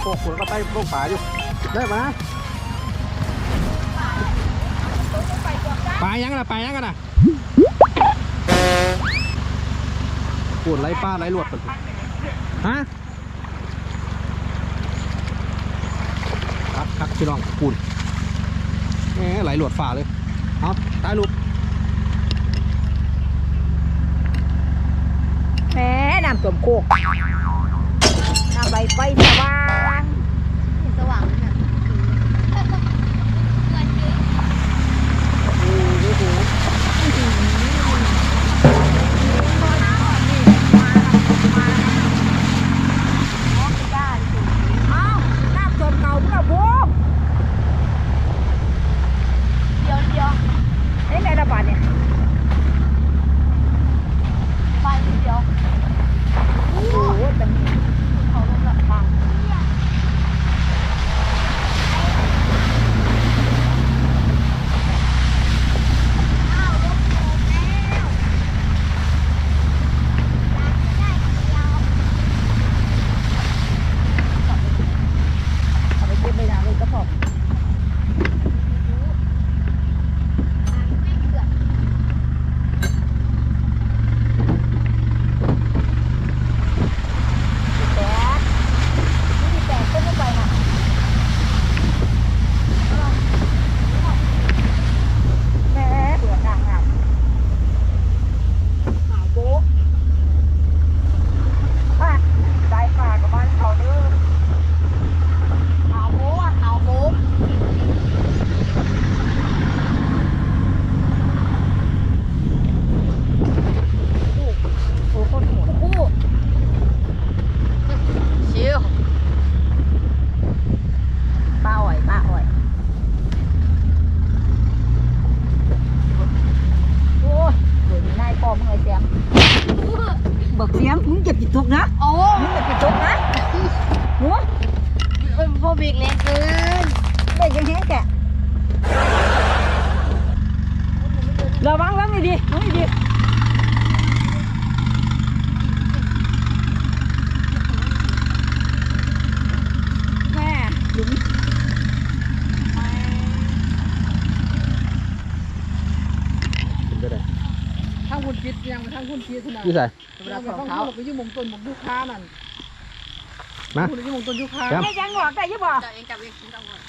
โคกขวก็ใต้โคกป่าอยู่ได้มาปลายังกันนะปลายังกันนะปวดไรป้าไรหลวดกันฮะครับครับพี่น้องปูนแหมไหลหลวดฝ่าเลยเอาตายลูกแหมน้ำท่วมโคกน้ำใบไฟสว่าง เอ้ยในระบาดเนี่ย ไปเดี๋ยว โอ้โหเป็น เขาลงละฟัง เอาไปเก็บไปนานเลยก็พอ แตกนี่แตกต้นไม่ไปนะแหม่เบื่อด่างอะหาโบ๊ะอะสายป่ากับบ้านเขาเด้อ เอาโบ้อะเอาโบ้ โอ้โคตรโหด คู่ชิว ป้าอ่อยป้าอ่อยโอ้ยเดี๋ยวนี้นายปอมเงยแซมบักเสียมมึงเก็บจิตทุกนะ โอ้ มึงเก็บจิตทุกนะหัว เป็นพวกเบรกแรงเกิน ได้ยังแห้งแกะระวังระวังดีๆระวังดีๆแม่หลุม เป็นไปได้ ทางคุณปิด ยังทางคุณปิดขนาดยี่ใส่เวลาของเขาไปยุ่งมงต้นมงยุค้านั่นมาคุณยุ่งมงต้นยุค้าครับไม่ยังหอกได้ยังบ่จับเองจับเองจับเอง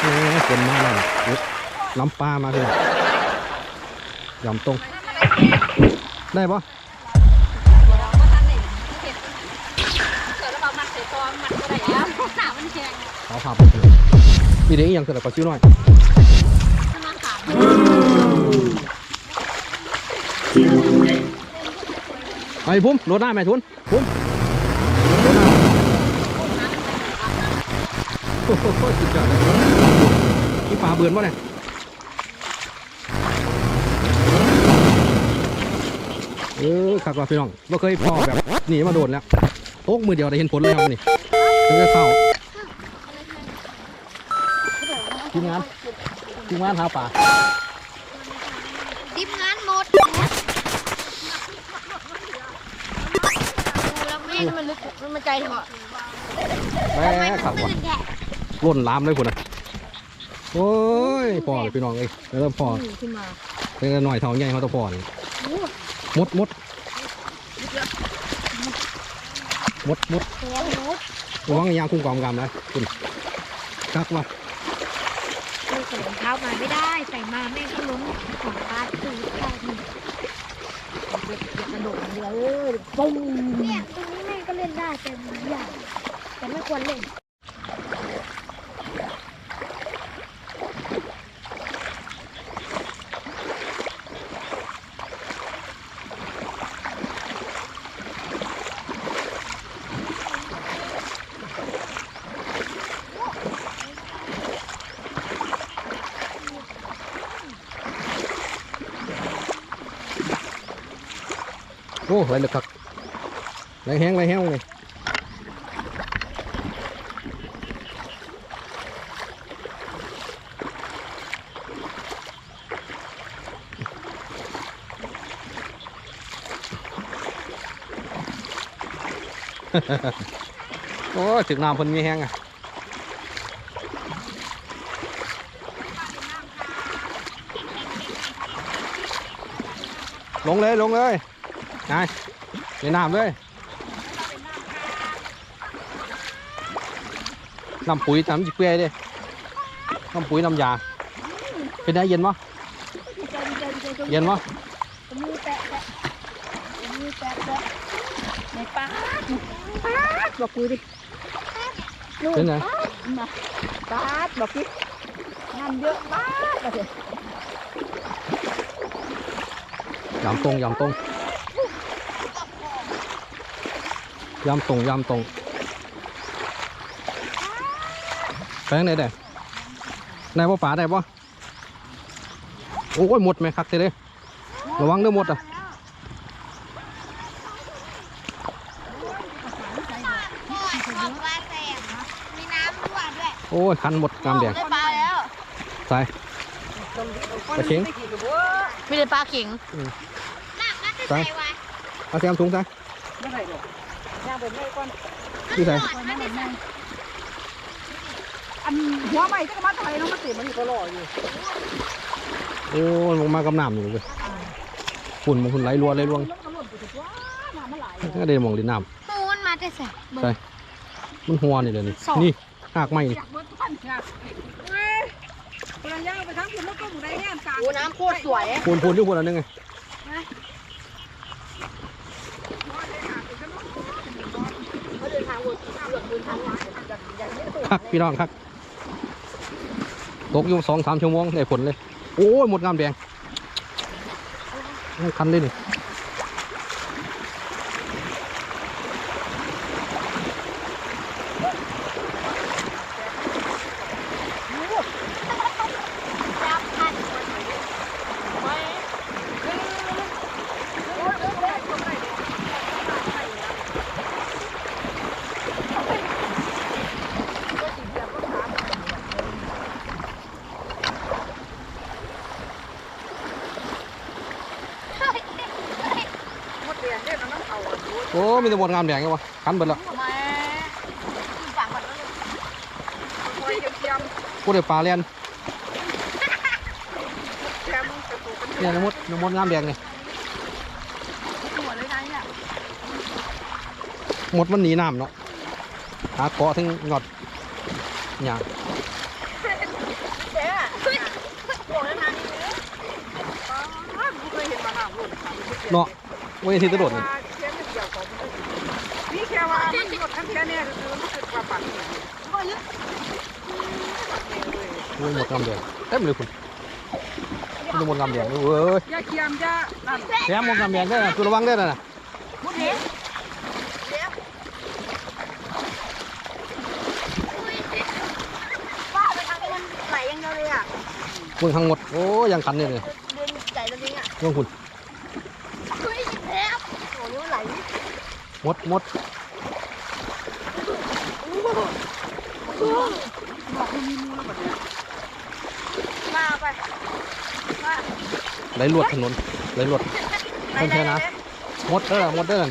แหมฝนมาแล้วยุดล้ำปลามาเลยยอมตรงได้ปะเราก็ทันเลยเกิดแล้วเรามันเสียตัวมันก็ได้แล้วหนามันแข็งเอาภาพไปเลยมีเด็กอีกอย่างเสร็จแล้วก็ชิ้วหน่อย ไอ้พุ่มรถหน้าแม่ทุนพุ่มโอ้โหสุดยอดเลยนี่ปลาเบือนวะเนี่ยเออขับว่าพี่น้องว่าเคยพอแบบหนีมาโดนแล้วโต๊กมือเดียวได้เห็นผลเลยครับนี่ถึงจะเข้าทีมงานทีมงานหาปลาทีมงานหมด ดูแล้วไม่มันลึกมันใจเถอะแม่ขับว่ะแกะล้นลามเลยคุณนะโอ้ยพอเลยพี่น้องเอ้ยเริ่มพอขึ้นมาเป็นหน่อยเท่าใหญ่เขาต้องพอเลยมดมดมดมดแกะหมดระวังยางคุ้มกองกำนะคุณกักว่ะคือใส่รองเท้ามาไม่ได้ ใส่มาแม่งก็ล้มของปลาตื่นได้นี่กระโดดเรือเออปุ้งเนี่ยตรงนี้แม่ง ก็เล่นได้แต่มันใหญ่แต่ไม่ควรเล่นโอ้ไรลึกคัก ไรแห้งไรแห้งเลยโอ้ถึงน้ำพิ่นมีแห้งอะลงเลยลงเลยนายในน้ำเลย น้ำปุ๋ยน้ำจิเปื่อยเด้น้ำปุ๋ยน้ำยาเป็นไงเย็นมั้เย็นมั้มือแตะแตะมือแตะแตะในปากปากบอกกูดิลูก เป็น ไงมาปากบอกดิงานเยอะมากเลยยำตรงยำตรงยำตรงยำตรงไปทางไหนได้ได้ป่ป่าได้ป่โอ้ยหมดไหมคักเด้ระวังเด้อหมดอะบอกว่าแสบมีน้ำรั่วด้วยโอ้ยคันหมดน้ำแดงได้ปลาแล้วใส่ปลาเข็งมีแต่ปลาเข็งน้ำน่าจะใส่ไว้เอาแซมถุงใส่ไม่ได้ดอกย่างเป็นไม่ก้อนที่ใส่น่าจะใส่ อันหัวใหม่จะมาทำไมน้องมาเสียมันอยู่ก็รออยู่โอ้ยลงมากำน้ำอยู่เลยฝุ่นมันฝุ่นไหลรัวไหลรวงลงมาหล่นไปถึงว่าน้ำมันไหลก็เดินมองดินน้มูนมาแต่ใส่ำใส่มันหัวนี่เลยนี่นี่หากไหมนี่อยากเบิดพันอยากเอ้ยเวลาย่างไปทั้งคืนแล้วก็หมูได้แง่กลางโอ้น้ำโคตรสวยพูนพูนอยู่พูนอันนึงไงคักพี่น้องคัก ตกอยู่สองสามชั่วโมงได้ผลเลย โอ้ยหมดงามแดงคันเลยนี่ จับพัน หมดเรียนเนี่ยน้ำเขาอะ โอ้ มีแต่หมดงามแดงไงวะคันเบิดแล้วมาฝั่งมันแล้วคอยเทียมกูได้ปลาเลียนเทียมกระตุกกันเนี่ยหมดหมดงามแดงนี่หัวเลยนะเนี่ยหมดมันหนีน้ำเนาะหาเกาะถึงหยอดหยางเจ๊อะโอ้ยนานนี่เลยกูเคยเห็นมาหน้าหล่นเนาะเว้ยที่ตะโดดนี่เทียมเดียวของนี่แค่ว่ามันหยดทั้ง แค่เนี่ยคือมันคือปลาปัดก็เยอะโอ้ยหมดงามแดงเต็มเลยคุณมันหมดงามแดงเลยเว้ยยาเคียมยานั่นแซมหมดงามแดงได้นะตัวระวังได้นะมุดเห็นว่าไปทางมันไหลอย่างเดียวเลยอะมทั้งหมดโอ้ยังคันเนี่ยเลยเดินใจตัวจริงอะเรื่องคุณเฮ้ยแล้วโอ้ยไหลหมดหมด มาไปมาไหลลวดถนนไหลลวดไหลเพิ่นไหลเท่านะหมดเด้อหมดเด้อ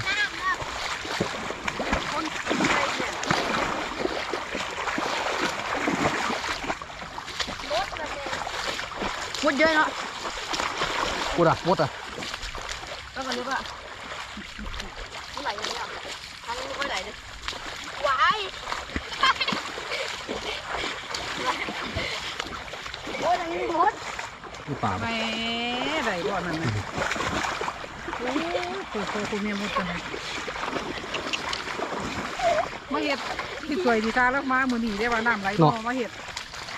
มุดเยอะเนาะ กูด่ะหมดอะ แล้วมันเรียกว่าไหลอย่างนี้อะทางนี้ไม่ค่อยไหลเลยว้ายโอ้ยทางนี้มุด มีป่าไม่ได้บ่อนั่นนะโอ้โหโคคุณเมียมุดกันมาเห็ดที่สวยดีตาแล้วมามือนีได้ว่าน้ำไหลต่อมาเห็ด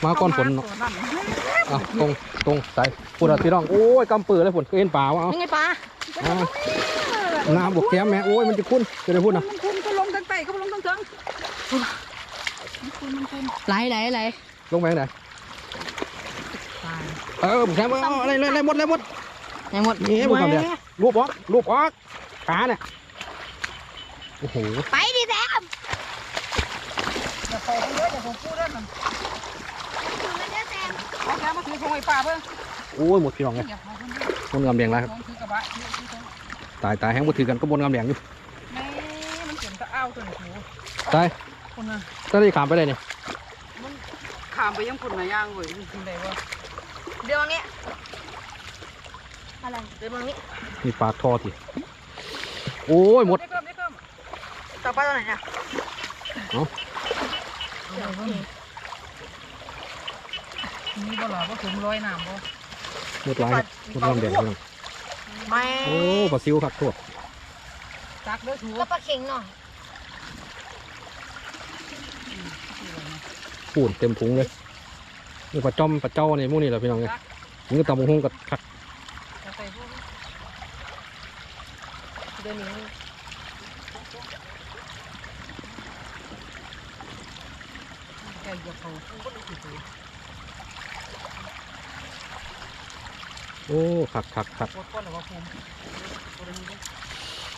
มาก้อนฝนเนาะอะตรงตรงใส่กูด่ะพี่น้องโอ้ยกำปือเลยฝนเคยเห็นป่าวะเอายังไงปลาเอาน้ำบกแก้มแม่โอ้ยมันจะคุ้นจะได้พูดนะมันคุณก็ลงทั้งไตก็ลงทั้งเทิงไหลไหลไหลลงไปไหน เออบกแก้มเอาอะไรอะไรหมดอะไรหมดไหนหมดนี่บุกคำเดียวรูปออกรูปออกขาเนี่ยโอ้โหไปดิแซมอย่าพอเยอะอย่าผมพูดแล้วมันถึงแล้วเนี่ยแซมเอาแค่มาถือของไอ้ป่าเพิ่งโอ้ยหมดพี่น้องไงอย่าพอคนบนกำแดงแล้วครับถือกระบะถือถือของตายตายแห้งบดถือกันก็บนกำแดงอยู่แม่มันเก็บตะอ้าวตัวหนูตายคนน่ะถ้าได้ขามไปได้เนี่ยมันข้ามไปยังคนน่ะย่างเว้ยมันกินได้บ่ เดี๋ยวนี้อะไรเดี๋ยวนี้มีปลาทอดทีโอ้ยหมดได้เพิ่มได้เพิ่มต่อไปตอนไหนเนี่ยเนาะเดี๋ยวเพิ่มมีบ่ล่ะบ่ถึงร้อยน้ำบ่หมดหลายครับหมดลำแดงพี่น้องไม่โอ้ปลาซิวครับโทษตักเด้อถูก็ปลาเค็งหน่อยปูนเต็มถุงเลย นี่ปลาจ้อมปลาเจ้าในหมู่นี่แหละพี่น้องเลยนี่ก็ตำบักหุ่งกับคักเอาใส่พวกเดี๋ยวนี้แกเหยียบเขาบ่ได้สิโอ้คักคักคักปวดก้นหรือว่าภูมิบ่ได้มีเด้อ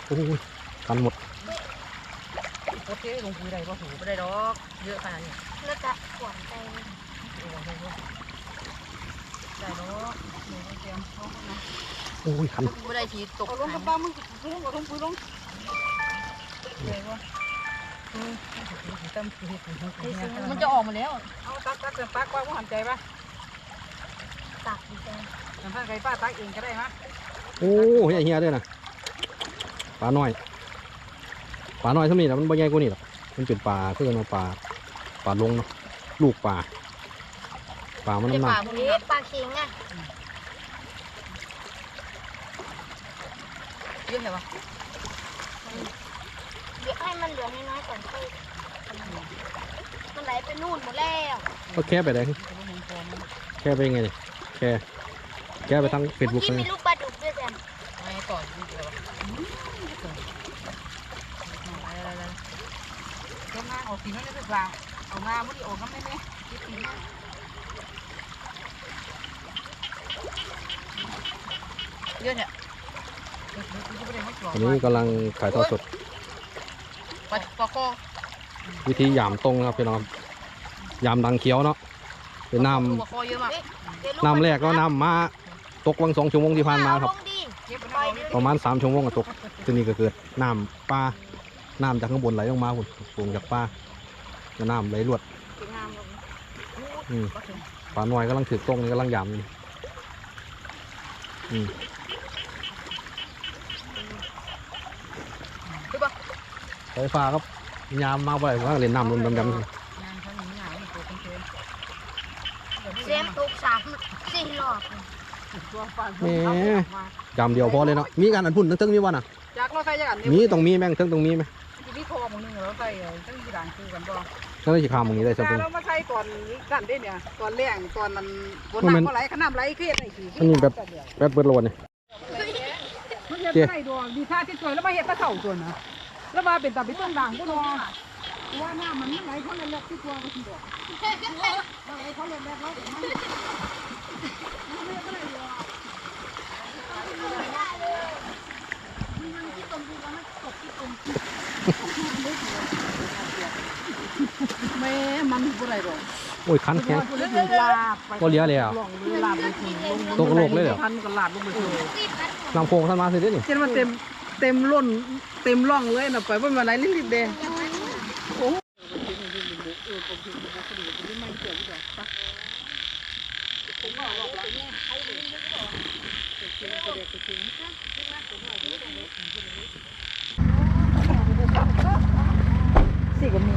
โอ้ยกันหมดปวดเทลงปุ๋ยได้บ่ถูไม่ได้ดอก เยอะขนาดนี้น่าจะหวานใจ ได้เนาะหนูเตรียมเอานะโอ้ยคันไม่ได้ทีตกเอาลงกับป้ามึงลงกับลงปุ๋ยลงได้บ่เออตั้มคือเฮ็ดให้เฮ็ดให้มันจะออกมาแล้วเอาตักตักเติมตักว่าบ่หันใจป่ะตักดีจังน้ำพันไก่ป้าตักเองก็ได้ฮะโอ้เฮียเฮียด้วยนะปลาน้อยปลาน้อยเท่านี้นะมันบ่ใหญ่กว่านี้หรอกมันเป็นปลาคือกันว่าปลาปลาลงเนาะลูกปลา ปลามันเป็นน้ำหนัปลากพวกนี้ปลาเค็งอะเยอะใช่ป่ะเดี๋ยวให้มันเหลือน้อยๆก่อนค่อยมันไหลไปนู่นหมดแล้วก็แค่ไปได้แค่ไปยังไงเนี่ยแค่แค่ไปทางเฟซบุ๊กกินเลมียลูกปลาดุกด้วยแซมไม่ต่อดีเดียวเจ้าหน้าออกสีนั่นได้ปลาเอาหน้าไม่ได้ออกน้ำไม่ไหมคิดสีหน้าเยอะเนี่ย ต อนนี้กำลังถ่ายทอดสดปลาปลาคอวิธีหยามตรงนะครับพี่น้องครับยามดังเขียวเนาะเป็นน้ปลาคอเยอะมากำน้ำแรกก็น้ำมาตกวังสองชั่วโมงที่ผ่านมาครับลงดิเก็บไปปล่อยได้ดิประมาณสามชั่วโมงก็ตกทีนี้ก็เกิดน้ำปลาน้ำจากข้างบนไหลลงมาคุณสูงจากปลาแล้วน้ำไหลรวดกินน้ำลงอืมปลาหน่อยกำลังถือตรงนี่กำลังหยามอยู่อืม ไฟฟ้าครับยามมาบ่อยว่าเล่นน้ำลมดำๆงานเขาหนีหนาวตัวเป็นเทนเซมตกสามสี่รอบตัวปลาจำเดียวพอเลยเนาะ มีการอันพุ่นทั้งทั้งมีวันอะจากเราใส่จากอันมีต้องมีแม่งทั้งตรงมีไหมมีทอมึงนึงเราใส่ตั้งยี่ด่างคือกันบ่ทั้งที่ขามตรงนี้ได้สักจาคนเรามาใส่ตอนนั่นเด้เนี่ยตอนแรงตอนมันบนน้ำไหลขน้ำไหลขึ้นไอ้สีแป๊บเบิดโลนเนี่ยมันเห็ดไข่ดวงดีท่าที่สวยแล้วมาเห็ดตะเข่าตัวนะ แล้วมาเป็นตาเป็นต้นด่างก็นอว่าน้ำมันไหลเขาเล็กที่ตัวก็ทีเดียวไหลเขาเล็กๆเขาแม่มันบ่ได้ดอกโอ้ยคันแข็งลาบไปก็เลี้ยเลยอะลงเลยลาบไปถึงลงตกโลกเลยเหรอพันก็ลาบลงไปถึงน้ำโค้งท่านมาสิเด้นี่เช่นว่าเต็ม เต็มล้นเต็มร่องเลยนะไปว่ามาไหนลิบๆเด้โอ้สี่กมี